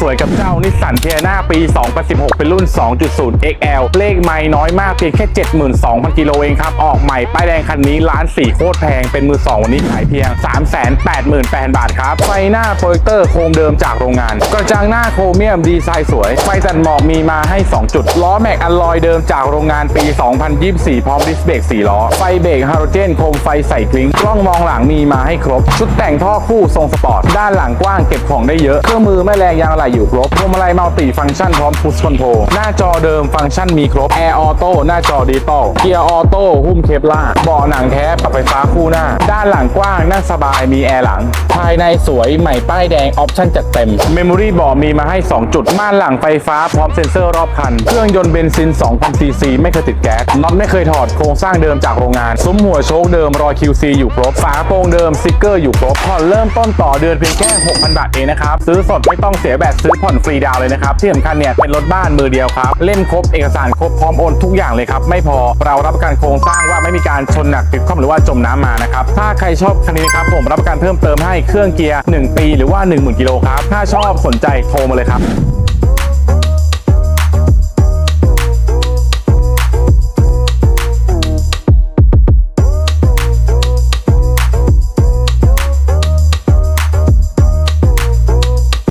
สวยกับเจ้านิสสันเทียนาปี 2016 เป็นรุ่น 2.0 XL เลขไม่น้อยมากเพียงแค่ 72,000 กิโลเองครับ ออกใหม่ป้ายแดงคันนี้ล้านสี่โคตรแพง เป็นมือ 2 วันนี้ขายเพียง 388,000 บาทครับ ไฟหน้าโปรเจคเตอร์โคมเดิมจากโรงงาน กระจังหน้าโครเมียมดีไซน์สวย ไฟตัดหมอกมีมาให้ 2 จุด ล้อแม็กอลลอยเดิมจากโรงงานปี 2024 พร้อมดิสเบรก4ล้อ ไฟเบรกฮาโลเจนโคมไฟใส่กลิ้งกล้องมองหลังมีมาให้ครบ ชุดแต่งท่อคู่ทรงสปอร์ต ด้านหลังกว้างเก็บของได้เยอะ เครื่องมือแม่แรงยางอะไหล่อยู่ครบพวงมาลัยมัลติฟังก์ชันพร้อมพุชคอนโทรลหน้าจอเดิมฟังก์ชันมีครบแอร์ออโต้หน้าจอดิจิตอลเกียร์ออโต้หุ้มเคปล่าเบาะหนังแท้ปรับไฟฟ้าคู่หน้า ด้านหลังกว้างนั่งสบายมีแอร์หลัง ภายในสวยใหม่ป้ายแดงออปชั่นจัดเต็มเมมโมรี่บอร์มีมาให้ 2 จุด ม่านหลังไฟฟ้าพร้อมเซ็นเซอร์รอบคัน เครื่องยนต์เบนซิน2,000ซีซีไม่เคยติดแก๊สน็อตไม่เคยถอดโครงสร้างเดิมจากโรงงาน ซุ้มหัวโชคเดิมรอย QC อยู่ครบฝาโปร่งเดิมสติกเกอร์อยู่ครบผ่อนเริ่มต้นต่อเดือนเพียงแค่6,000 บาทเองนะครับซื้อสดไม่ต้องเสียแบบซื้อผ่อนฟรีดาวเลยนะครับ ที่สำคัญเนี่ยเป็นรถบ้านมือเดียวครับ เล่มครบเอกสารครบพร้อมโอนทุกอย่างเลยครับ ไม่พอเรารับประกันโครงสร้างว่าไม่มีการชนหนักติดข้อมหรือว่าจมน้ำมานะครับ ถ้าใครชอบคันนี้นะครับผมรับประกันเพิ่มเติมให้เครื่องเกียร์ 1 ปี หรือว่า 10,000กิโลครับถ้าชอบสนใจโทรมาเลยครับ